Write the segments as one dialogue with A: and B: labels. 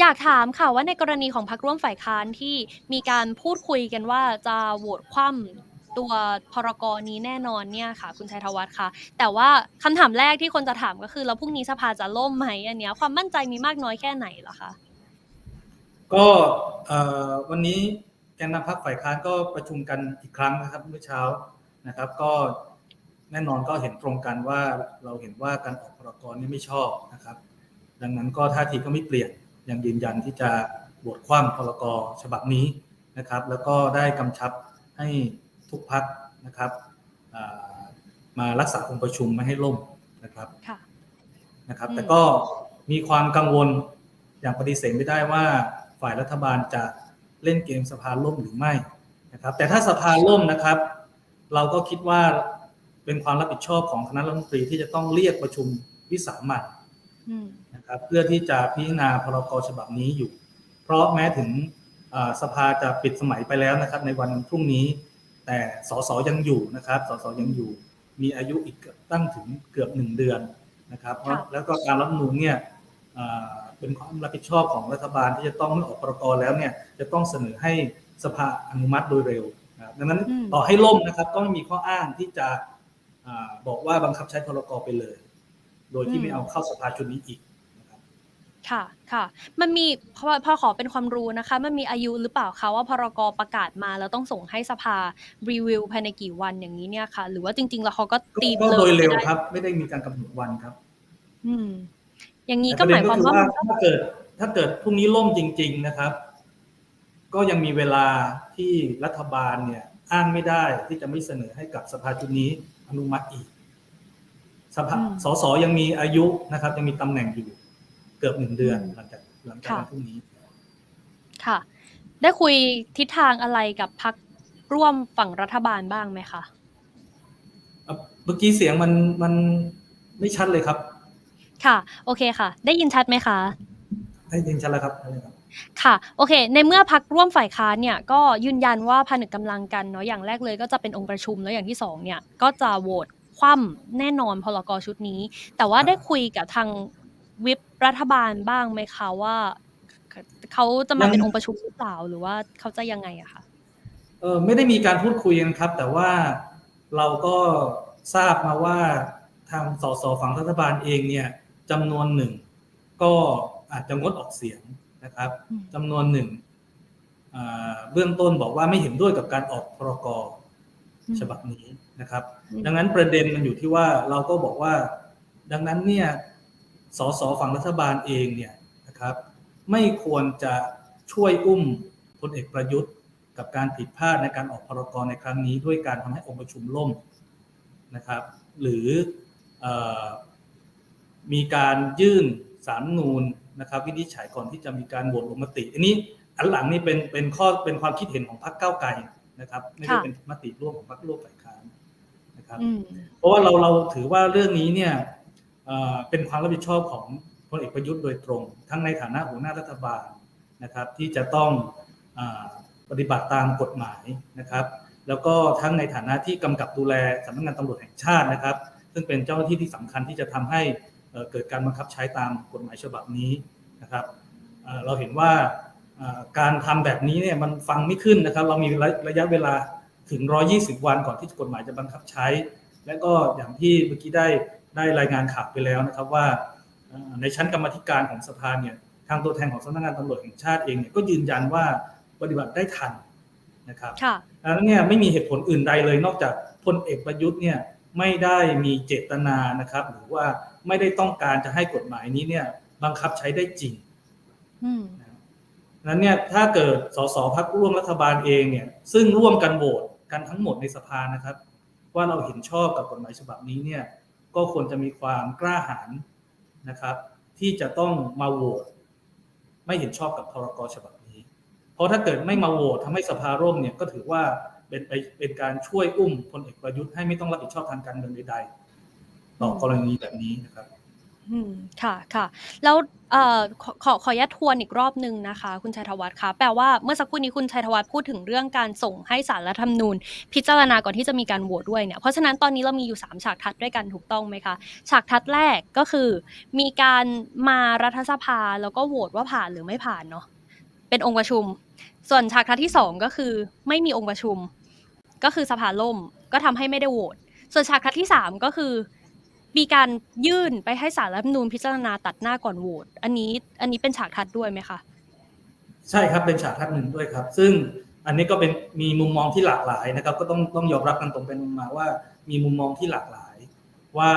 A: อยากถามค่ะว่าในกรณีของพรรคร่วมฝ่ายค้านที่มีการพูดคุยกันว่าจะโหวตคว่ำตัวพรกนี้แน่นอนเนี่ยค่ะ คุณชัยธวัฒน์คะแต่ว่าคำถามแรกที่คนจะถามก็คือแล้วพรุ่งนี้สภาจะล่มไหมอันเนี้ยความมั่นใจมีมากน้อยแค่ไหนเหรอคะ
B: ก็เอ่อวันนี้แกนนำพรรคฝ่ายค้านก็ประชุมกันอีกครั้งนะครับเมื่อเช้านะครับ ก็แน่นอนก็เห็นตรงกันว่าเราเห็นว่าการออกพรกรนี้ไม่ชอบนะครับ ดังนั้นก็ท่าทีก็ไม่เปลี่ยน ยังยืนยันที่จะบวชคว่ำพรกฉบับนี้นะครับ แล้วก็ได้กำชับให้ทุกพักนะครับอ่ามารักษาองค์ประชุมไม่ให้ล่มนะครับ
A: ค่ะ
B: นะครับ
A: อืม
B: แต่ก็มีความกังวลอย่างปฏิเสธไม่ได้ว่าฝ่ายรัฐบาลจะเล่นเกมสภาล่มหรือไม่นะครับ แต่ถ้าสภาล่มนะครับ เราก็คิดว่าเป็นความรับผิดชอบของคณะรัฐมนตรีที่จะต้องเรียกประชุมวิสามัญ
A: อืม
B: นะครับเพื่อที่จะพิจารณาพรกฉบับนี้อยู่ เพราะแม้ถึงอ่าสภาจะปิดสมัยไปแล้วนะครับ ในวันพรุ่งนี้ แต่สสยังอยู่นะครับสสยังอยู่ มีอายุอีกตั้งถึงเกือบหนึ่งเดือนนะครับ เพราะ
A: ค่ะ
B: แล้วก็การรับนูนเนี่ยอ่าเป็นความรับผิดชอบของรัฐบาลที่จะต้องเมื่อออกพรกแล้วเนี่ยจะต้องเสนอให้สภาอนุมัติโดยเร็วนะครับดังนั้น
A: อืม
B: ต่อให้ล่มนะครับก็ไม่มีข้ออ้างที่จะอาบอกว่าบังคับใช้พรกไปเลย โดยที่ไม่เอาเข้าสภาชุดนี้อีกนะครับ
A: ค่ะค่ะมันมีพอพอขอเป็นความรู้นะคะ มันมีอายุหรือเปล่าคะว่าพรกประกาศมาแล้วต้องส่งให้สภารีวิวภายในกี่วันอย่างนี้เนี่ยค่ะ หรือว่าจริง ๆ แล้วเขาก็
B: ก็
A: ตี
B: ก็
A: เลย
B: โดยเร็ว
A: ไม่ได้
B: ครับ ไม่ได้มีการกำหนดวันครับ
A: อืม อย่างนี้
B: แต่
A: ก็
B: ประ
A: ห
B: เด็
A: มาย
B: น
A: ค
B: ก็
A: วาม
B: คือ
A: ว่า
B: ว่าถ้าเกิด ถ้าเกิดพรุ่งนี้ล่มจริง ๆนะครับ ก็ยังมีเวลาที่รัฐบาลเนี่ย อ้างไม่ได้ที่จะไม่เสนอให้กับสภาชุดนี้อนุมัติอีก สภา
A: อืม
B: สสยังมีอายุนะครับ ยังมีตำแหน่งอยู่เกือบหนึ่งเดือน
A: อืม
B: หลังจากหลังจาก
A: ค่ะ
B: วันพรุ่งนี้
A: ค่ะ ได้คุยทิศทางอะไรกับพักร่วมฝั่งรัฐบาลบ้างไหมคะ
B: เอ่อเมื่อกี้เสียงมันมันไม่ชัดเลยครับ
A: ค่ะ โอเคค่ะ ได้ยินชัดไหมคะ
B: ได้ยินชัดแล้วครับได้ครับ
A: ค่ะ โอเค ในเมื่อพักร่วมฝ่ายค้านเนี่ยก็ยืนยันว่าผนึกกำลังกันเนาะอย่างแรกเลยก็จะเป็นองค์ประชุมแล้วอย่างที่สองเนี่ยก็จะโหวต คว่ำแน่นอนพลกชุดนี้ แต่ว่าได้คุยกับทางวิปรัฐบาลบ้างไหมคะว่าเขาจะมาเป็นองค์ประชุมหรือเปล่าหรือว่าเขาจะยังไงอะคะ
B: เออไม่ได้มีการพูดคุยกันครับ แต่ว่าเราก็ทราบมาว่าทางสสฝั่งรัฐบาลเองเนี่ยจำนวนหนึ่งก็อาจจะงดออกเสียงนะครับ
A: อืม
B: จำนวนหนึ่งอ่าเบื้องต้นบอกว่าไม่เห็นด้วยกับการออกพรกฉบับนี้ นะครับ
A: อืม
B: ดังนั้นประเด็นมันอยู่ที่ว่าเราก็บอกว่า ดังนั้นเนี่ยสสฝั่งรัฐบาลเองเนี่ยนะครับไม่ควรจะช่วยอุ้มพลเอกประยุทธ์กับการผิดพลาดในการออกพรกในครั้งนี้ ด้วยการทำให้องค์ประชุมล่มนะครับ หรือเออมีการยื่นสารรัฐธรรมนูนนะครับ วินิจฉัยก่อนที่จะมีการโหวตลงมติ อันนี้อันหลังนี่เป็นเป็นข้อเป็นความคิดเห็นของพรรคก้าวไกลนะครับ ไม่ได้
A: ค่ะ
B: เป็นมติร่วมของพรรคร่วมฝ่ายค้าน นะครับ
A: อืม
B: เพราะว่าเราเราถือว่าเรื่องนี้เนี่ยเอ่อเป็นความรับผิดชอบของพลเอกประยุทธ์โดยตรง ทั้งในฐานะหัวหน้ารัฐบาลนะครับ ที่จะต้องอาปฏิบัติตามกฎหมายนะครับ แล้วก็ทั้งในฐานะที่กำกับดูแลสำนักงานตำรวจแห่งชาตินะครับ ซึ่งเป็นเจ้าหน้าที่ที่สำคัญที่จะทำให้เอ่อเกิดการบังคับใช้ตามกฎหมายฉบับนี้นะครับเอ่อเราเห็นว่าเอ่อการทำแบบนี้เนี่ยมันฟังไม่ขึ้นนะครับ เรามีระระยะเวลา ถึง 120 วันก่อนที่กฎหมายจะบังคับใช้ และก็อย่างที่เมื่อกี้ได้ได้รายงานข่าวไปแล้วนะครับว่าเอ่อในชั้นกรรมาธิการของสภาเนี่ยทางตัวแทนของสำนักงานตำรวจแห่งชาติเองเนี่ยก็ยืนยันว่าปฏิบัติได้ทันนะครับ
A: ค่ะ
B: ดังนั้นเนี่ยไม่มีเหตุผลอื่นใดเลย นอกจากพลเอกประยุทธ์เนี่ยไม่ได้มีเจตนานะครับ หรือว่าไม่ได้ต้องการจะให้กฎหมายนี้เนี่ยบังคับใช้ได้จริง
A: อืม
B: ดังนั้นเนี่ยถ้าเกิดสสพักร่วมรัฐบาลเองเนี่ยซึ่งร่วมกันโหวต กันทั้งหมดในสภานะครับ ว่าเราเห็นชอบกับกฎหมายฉบับนี้เนี่ยก็ควรจะมีความกล้าหาญนะครับ ที่จะต้องมาโหวตไม่เห็นชอบกับพรกฉบับนี้ เพราะถ้าเกิดไม่มาโหวตทำให้สภาร่มเนี่ยก็ถือว่าเป็นไปเป็นการช่วยอุ้มพลเอกประยุทธ์ให้ไม่ต้องรับผิดชอบทางการเมืองใดๆต่อกรณีแบบนี้นะครับ
A: อืม ค่ะ ค่ะ แล้ว เอ่อ ขอ ขอ ขออนุญาตทวนอีกรอบหนึ่งนะคะ คุณชัยธวัฒน์คะ แปลว่าเมื่อสักครู่นี้คุณชัยธวัฒน์พูดถึงเรื่องการส่งให้สารรัฐธรรมนูญ พิจารณาก่อนที่จะมีการโหวตด้วยเนี่ย เพราะฉะนั้นตอนนี้เรามีอยู่ 3 ฉากทัดด้วยกันถูกต้องไหมคะ ฉากทัดแรกก็คือ มีการมารัฐสภาแล้วก็โหวตว่าผ่านหรือไม่ผ่านเนาะ เป็นองค์ประชุม ส่วนฉากทัดที่ 2 ก็คือ ไม่มีองค์ประชุม ก็คือสภาล่ม ก็ทำให้ไม่ได้โหวต ส่วนฉากทัดที่ 3 ก็คือ มีการยื่นไปให้สารรัฐธรรมนูญพิจารณาตัดหน้าก่อนโหวตอันนี้อันนี้เป็นฉากทัดด้วยไหมคะ
B: ใช่ครับเป็นฉากทัดหนึ่งด้วยครับ ซึ่งอันนี้ก็เป็นมีมุมมองที่หลากหลายนะครับ ก็ต้องต้องยอมรับกันตรงเป็นมาว่ามีมุมมองที่หลากหลาย ว่า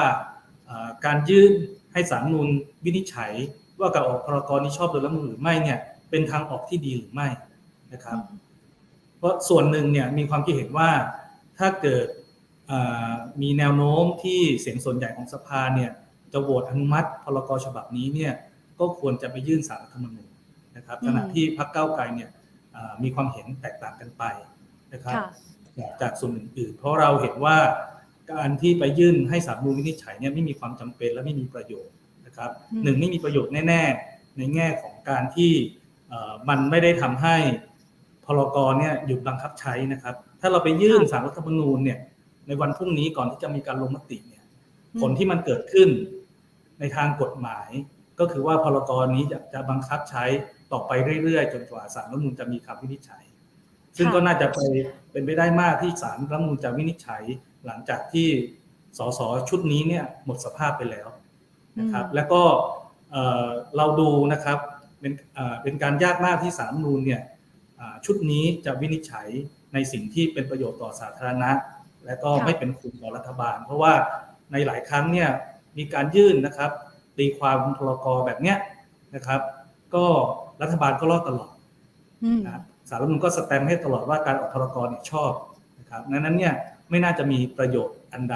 B: เอ่อการยื่นให้สารรัฐธรรมนูญวินิจฉัย ว่าการออกพรกรนี้ชอบโดยรัฐธรรมนูญหรือไม่เนี่ยเป็นทางออกที่ดีหรือไม่นะครับ เพราะส่วนหนึ่งเนี่ยมีความคิดเห็นว่าถ้าเกิดเอ่อ มีแนวโน้มที่เสียงส่วนใหญ่ของสภาเนี่ยจะโหวตอนุมัติพรกฉบับนี้เนี่ยก็ควรจะไปยื่นสารรัฐธรรมนูญนะครับ
A: อืม
B: ขณะที่พรรคก้าวไกลเนี่ยเอ่อมีความเห็นแตกต่างกันไปนะครับ
A: ค่ะ
B: จากส่วนอื่นๆ เพราะเราเห็นว่าการที่ไปยื่นให้สารรัฐธรรมนูญวินิจฉัยเนี่ยไม่มีความจำเป็นและไม่มีประโยชน์นะครับ
A: อืม
B: หนึ่งไม่มีประโยชน์แน่ ๆ ในแง่ของการที่เอ่อมันไม่ได้ทำให้พรกเนี่ยหยุดบังคับใช้นะครับ ถ้าเราไปยื่นสารรัฐธรรมนูญเนี่ย ในวันพรุ่งนี้ก่อนที่จะมีการลงมติเนี่ย ผลที่มันเกิดขึ้นในทางกฎหมาย ก็คือว่าพรกนี้จะจะบังคับใช้ต่อไปเรื่อยๆ จนกว่าสารรัฐธรรมนูญจะมีคำวินิจฉัย ซึ่ง
A: ค่ะ
B: ก็น่าจะไปเป็นไปได้มากที่ศาลรัฐธรรมนูญจะวินิจฉัย หลังจากที่สสชุดนี้เนี่ยหมดสภาพไปแล้วนะครับ
A: อืม
B: แล้วก็เอ่อเราดูนะครับเป็นเอ่อเป็นการยากมากที่ศาลรัฐธรรมนูญเนี่ยอ่าชุดนี้จะวินิจฉัยในสิ่งที่เป็นประโยชน์ต่อสาธารณะ และก็
A: ค่ะ
B: ไม่เป็นคุณต่อรัฐบาล เพราะว่าในหลายครั้งเนี่ยมีการยื่นนะครับตีความพรกแบบเนี้ยนะครับ ก็รัฐบาลก็รอดตลอด
A: อืม
B: นะครับสารรัฐธรรมนูญก็สแตมป์ให้ตลอดว่าการออกพรกเนี่ยชอบนะครับดังนั้นเนี่ยไม่น่าจะมีประโยชน์อันใด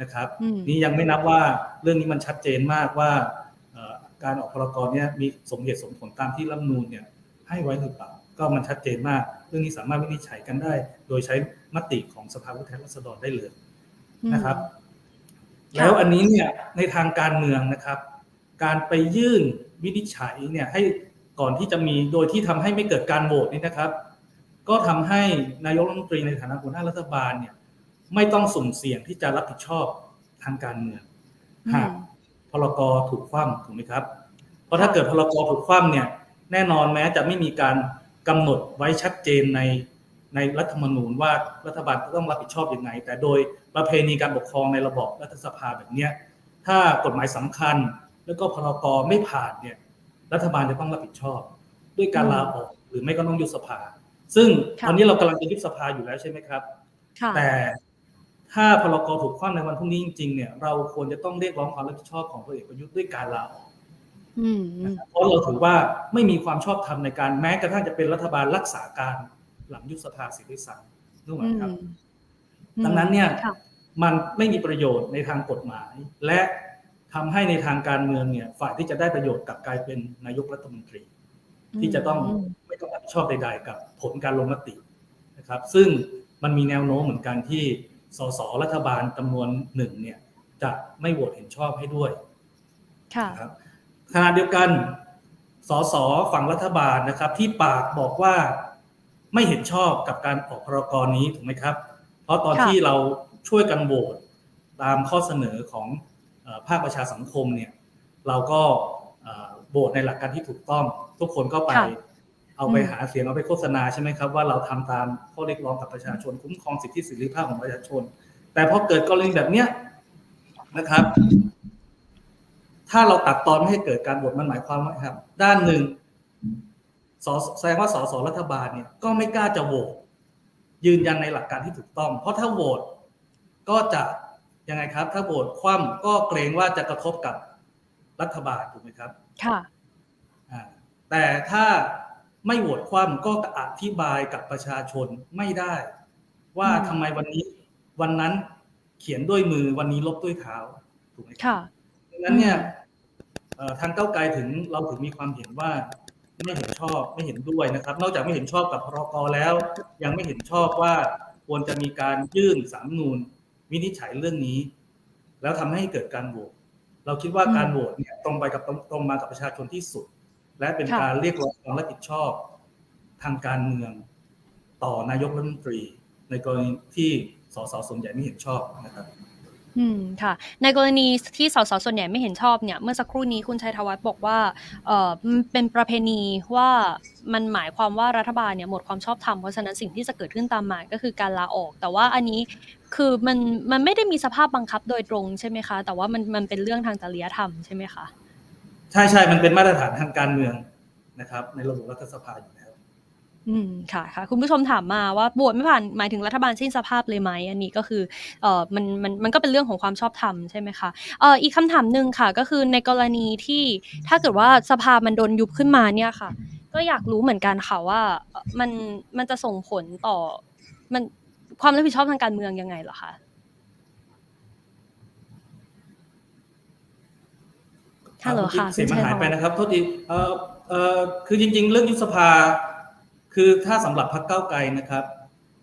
B: นะครับ
A: อืม
B: นี่ยังไม่นับว่าเรื่องนี้มันชัดเจนมากว่าเอ่อการออกพรกเนี่ยมีสมเหตุสมผลตามที่รัฐธรรมนูญเนี่ยให้ไว้หรือเปล่า ก็มันชัดเจนมาก เรื่องนี้สามารถวินิจฉัยกันได้ โดยใช้ มติของสภาผู้แทนราษฎรได้เลยนะครับ แล้วอันนี้เนี่ยในทางการเมืองนะครับ การไปยื่นวินิจฉัยเนี่ยให้ก่อนที่จะมีโดยที่ทำให้ไม่เกิดการโหวตนี่นะครับ ก็ทำให้นายกรัฐมนตรีในฐานะหัวหน้ารัฐบาลเนี่ย ไม่ต้องสุ่มเสี่ยงที่จะรับผิดชอบทางการเมือง
A: อืม
B: หากพรกถูกคว่ำถูกไหมครับ เพราะถ้าเกิดพรกถูกคว่ำเนี่ย แน่นอนแม้จะไม่มีการกำหนดไว้ชัดเจนใน ในรัฐธรรมนูญว่ารัฐบาลจะต้องรับผิดชอบยังไง แต่โดยประเพณีการปกครองในระบอบรัฐสภาแบบเนี้ยถ้ากฎหมายสำคัญแล้วก็พรกไม่ผ่านเนี่ยรัฐบาลจะต้องรับผิดชอบ ด้วยการลาออกหรือไม่ก็ต้องยุบสภา ซึ่ง
A: ค่ะ
B: ตอนนี้เรากำลังจะยุบสภาอยู่แล้วใช่ไหมครับ
A: ค่ะ
B: แต่ถ้าพรกถูกคว่ำในวันพรุ่งนี้จริงๆเนี่ยเราควรจะต้องเรียกร้องความรับผิดชอบของพลเอกประยุทธ์ด้วยการลาออก
A: อืมอืม
B: เพราะเราถือว่าไม่มีความชอบธรรมในการแม้กระทั่งจะเป็นรัฐบาลรักษาการ หลังยุบสภาเสียด้วยซ้ำนึกไหมครับ
A: อืม
B: ดังนั้นเนี่ย
A: ค่ะ
B: มันไม่มีประโยชน์ในทางกฎหมาย และทำให้ในทางการเมืองเนี่ย ฝ่ายที่จะได้ประโยชน์กลับกลายเป็นนายกรัฐมนตรี ที่จะต้อง
A: ม
B: ไม่ต้องรับผิดชอบใด ๆ กับผลการลงมตินะครับ ซึ่งมันมีแนวโน้มเหมือนกันที่สสรัฐบาลจำนวนหนึ่งเนี่ย จะไม่โหวตเห็นชอบให้ด้วย
A: ค่ะ
B: นะครับขณะเดียวกันสสฝั่งรัฐบาลนะครับ ที่ปากบอกว่า ไม่เห็นชอบกับการออกพรกรนี้ถูกไหมครับ เพราะตอน
A: ค่ะ
B: ที่เราช่วยกันโหวตตามข้อเสนอของเอ่อภาคประชาสังคมเนี่ย เราก็เอ่อโหวตในหลักการที่ถูกต้อง ทุกคนก็ไป
A: ค่ะ
B: เอาไป
A: อืม
B: หาเสียงเอาไปโฆษณาใช่ไหมครับว่าเราทำตามข้อเรียกร้องกับประชาชนคุ้มครองสิทธิเสรีภาพของประชาชน แต่พอเกิดกรณีแบบเนี้ยนะครับ ถ้าเราตัดตอนไม่ให้เกิดการโหวตมันหมายความว่าครับ ด้านหนึ่ง สแสดงว่าสสรัฐบาลเนี่ยก็ไม่กล้าจะโหวตยืนยันในหลักการที่ถูกต้อง เพราะถ้าโหวตก็จะยังไงครับ ถ้าโหวตคว่ำก็เกรงว่าจะกระทบกับรัฐบาลถูกไหมครับ
A: ค่ะ
B: อ่าแต่ถ้าไม่โหวตคว่ำก็อธิบายกับประชาชนไม่ได้ ว่า
A: อืม
B: ทำไมวันนี้วันนั้นเขียนด้วยมือวันนี้ลบด้วยเท้าถูกไหมครับ
A: ค่ะ
B: ดังนั้นเนี่ยเอ่อทางก้าวไกลถึงเราถึงมีความเห็นว่า ไม่เห็นชอบไม่เห็นด้วยนะครับ นอกจากไม่เห็นชอบกับพรกแล้ว ยังไม่เห็นชอบว่าควรจะมีการยื่นสามนูนวินิจฉัยเรื่องนี้ แล้วทำให้เกิดการโหวตเราคิดว่า
A: อืม
B: การโหวตเนี่ยตรงไปกับตรงตรงมากับประชาชนที่สุด และเป็น
A: ค่ะ
B: การเรียกร้องความรับผิดชอบทางการเมืองต่อนายกรัฐมนตรี ในกรณีที่สสส่วนใหญ่ไม่เห็นชอบนะครับ
A: อืม ค่ะ ในกรณีที่สส ส่วนใหญ่ไม่เห็นชอบเนี่ย เมื่อสักครู่นี้คุณชัยธวัฒน์บอกว่า เออมันเป็นประเพณีว่ามันหมายความว่ารัฐบาลเนี่ยหมดความชอบธรรม เพราะฉะนั้นสิ่งที่จะเกิดขึ้นตามมาก็คือการลาออก แต่ว่าอันนี้คือมันมันไม่ได้มีสภาพบังคับโดยตรงใช่ไหมคะ แต่ว่ามันมันเป็นเรื่องทางจริยธรรมใช่ไหมคะ
B: ใช่ใช่มันเป็นมาตรฐานทางการเมืองนะครับ ในระบบรัฐสภาอยู่แล้ว
A: อืม ค่ะค่ะคุณผู้ชมถามมาว่าบวชไม่ผ่าน หมายถึงรัฐบาลสิ้นสภาพเลยไหม อันนี้ก็คือ เอ่อ มัน มัน มันก็เป็นเรื่องของความชอบธรรม ใช่ไหมคะ เอ่อ อีกคำถามหนึ่งค่ะ ก็คือในกรณีที่ ถ้าเกิดว่าสภามันโดนยุบขึ้นมาเนี่ยค่ะ ก็อยากรู้เหมือนกันค่ะว่า เอ่อ มัน มันจะส่งผลต่อ มัน ความรับผิดชอบทางการเมืองยังไงเหรอคะฮัลโหลค่ะ
B: เสียงมันั
A: ย
B: หายไป
A: วัฒน์
B: นะครับ โทษที เอ่อ เอ่อ คือจริง ๆ เรื่องยุบสภา คือถ้าสำหรับพรรคก้าวไกลนะครับ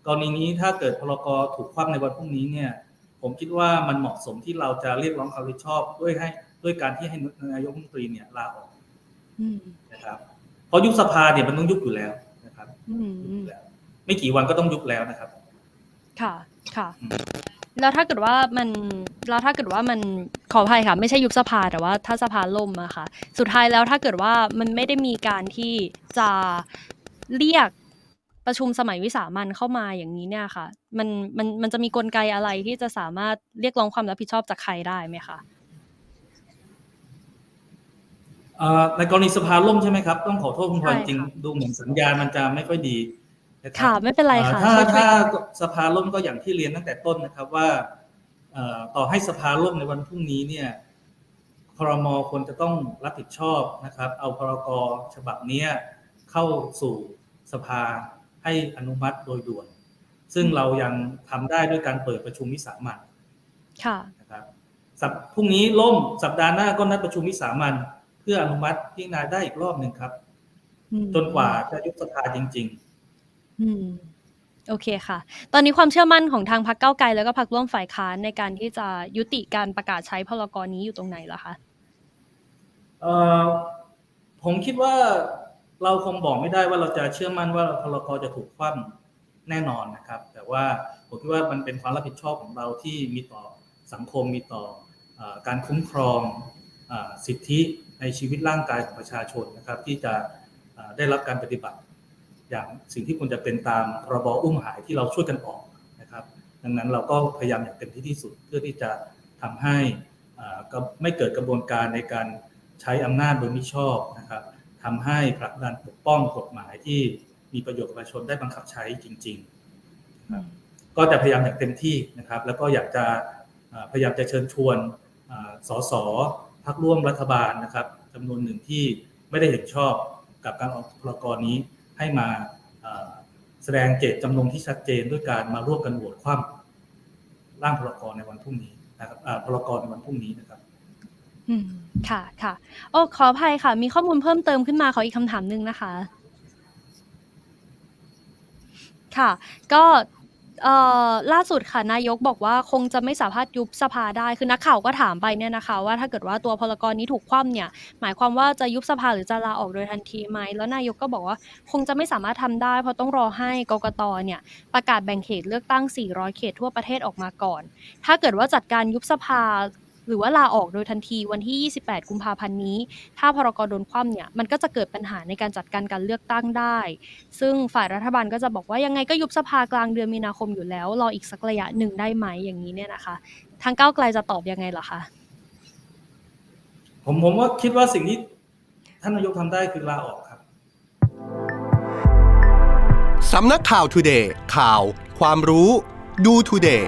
B: กรณีนี้ถ้าเกิดพรกถูกคว่ำในวันพรุ่งนี้เนี่ย ผมคิดว่ามันเหมาะสมที่เราจะเรียกร้องความรับผิดชอบด้วยให้ด้วยการที่ให้นายกรัฐมนตรีเนี่ยลาออก
A: อืม
B: นะครับเพราะยุบสภาเนี่ยมันต้องยุบอยู่แล้วนะครับ
A: อืม
B: ยุบ
A: อื
B: อ
A: ม
B: ยู่แล้ว ไม่กี่วันก็ต้องยุบแล้วนะครับ
A: ค่ะค่ะ
B: อืม
A: แล้วถ้าเกิดว่ามันแล้วถ้าเกิดว่ามันขออภัยค่ะ ไม่ใช่ยุบสภาแต่ว่าถ้าสภาล่มอะค่ะ สุดท้ายแล้วถ้าเกิดว่ามันไม่ได้มีการที่จะ เรียกประชุมสมัยวิสามันเข้ามาอย่างนี้เนี่ยค่ะ มันมันมันจะมีกลไกอะไรที่จะสามารถเรียกร้องความรับผิดชอบจากใครได้ไหมคะ
B: เอ่อในกรณีสภาล่มใช่ไหมครับ ต้องขอโทษคุณพลอย
A: ใช่
B: จริง
A: ค่ะ
B: ดูเหมือนสัญญาณมันจะไม่ค่อยดีนะครั
A: ค่ะไม่เป็นไรค่ะ
B: เอ่อถ้า
A: ช่วยช่วย
B: ถ้าสภาล่มก็อย่างที่เรียนตั้งแต่ต้นนะครับว่าเอ่อต่อให้สภาล่มในวันพรุ่งนี้เนี่ยครมควรจะต้องรับผิดชอบนะครับ เอาพรกฉบับเนี้ยเข้าสู่ สภาให้อนุมัติโดยด่วน ซึ่งเรายังทำได้ด้วยการเปิดประชุมวิสามัญ
A: ค่ะ
B: นะครับสัปพรุ่งนี้ล่มสัปดาห์หน้าก็นัดประชุมวิสามัญเพื่ออนุมัติพิจารณาได้อีกรอบหนึ่งครับ
A: อืม
B: จนกว่าจะยุบสภาจริง ๆ
A: อืมโอเคค่ะ ตอนนี้ความเชื่อมั่นของทางพรรคเก้าวไกลแล้วก็พรรคร่วมฝ่ายค้านในการที่จะยุติการประกาศใช้พรกรนี้อยู่ตรงไหนล่ะคะ
B: เอ่อผมคิดว่า เราคงบอกไม่ได้ว่าเราจะเชื่อมั่นว่าพรกจะถูกคว่ำแน่นอนนะครับ แต่ว่าผมคิดว่ามันเป็นความรับผิดชอบของเราที่มีต่อสังคมมีต่อการคุ้มครองสิทธิในชีวิตร่างกายของประชาชนนะครับ ที่จะได้รับการปฏิบัติ อย่างสิ่งที่ควรจะเป็นตามพรบอุ้มหายที่เราช่วยกันออกนะครับ ดังนั้นเราก็พยายามอย่างเต็มที่ที่สุดเพื่อที่จะทำให้ไม่เกิดกระบวนการในการใช้อำนาจโดยมิชอบนะครับ ทำให้ผลักดันปกป้องกฎหมายที่มีประโยชน์กับประชาชนได้บังคับใช้จริงๆนะครับก็จะพยายามอย่างเต็มที่นะครับ แล้วก็อยากจะเอ่อพยายามจะเชิญชวนเอ่อสสพักร่วมรัฐบาลนะครับจำนวนหนึ่งที่ไม่ได้เห็นชอบกับการออกพรกรนี้ให้มาเอ่อแสดงเจตจำนงที่ชัดเจนด้วยการมาร่วมกันโหวตคว่ำร่างพรกรในวันพรุ่งนี้นะครับอ่าพรกรในวันพรุ่งนี้นะครับ
A: อืม ค่ะ ค่ะ โอ้ ขออภัยค่ะ มีข้อมูลเพิ่มเติมขึ้นมา ขออีกคำถามหนึ่งนะคะ ค่ะ ก็ เอ่อ ล่าสุดค่ะ นายกบอกว่า คงจะไม่สามารถยุบสภาได้ คือนักข่าวก็ถามไปเนี่ยนะคะว่า ถ้าเกิดว่าตัวพลกรนี้ถูกคว่ำเนี่ย หมายความว่าจะยุบสภาหรือจะลาออกโดยทันทีไหม แล้วนายกก็บอกว่า คงจะไม่สามารถทำได้ เพราะต้องรอให้กกต เนี่ย ประกาศแบ่งเขตเลือกตั้ง 400 เขตทั่วประเทศออกมาก่อน ถ้าเกิดว่าจัดการยุบสภา หรือว่าลาออกโดยทันทีวันที่ 28 กุมภาพันธ์นี้ ถ้าพรกโดนคว่ำเนี่ยมันก็จะเกิดปัญหาในการจัดการการเลือกตั้งได้ ซึ่งฝ่ายรัฐบาลก็จะบอกว่ายังไงก็ยุบสภากลางเดือนมีนาคมอยู่แล้วรออีกสักระยะหนึ่งได้ไหมอย่างนี้เนี่ยนะคะทางก้าวไกลจะตอบยังไงเหรอคะ
B: ผมผมว่าคิดว่าสิ่งที่ท่านนายกทำได้คือลาออกครับ
C: สำนักข่าว Today ข่าว ความรู้ ดู Today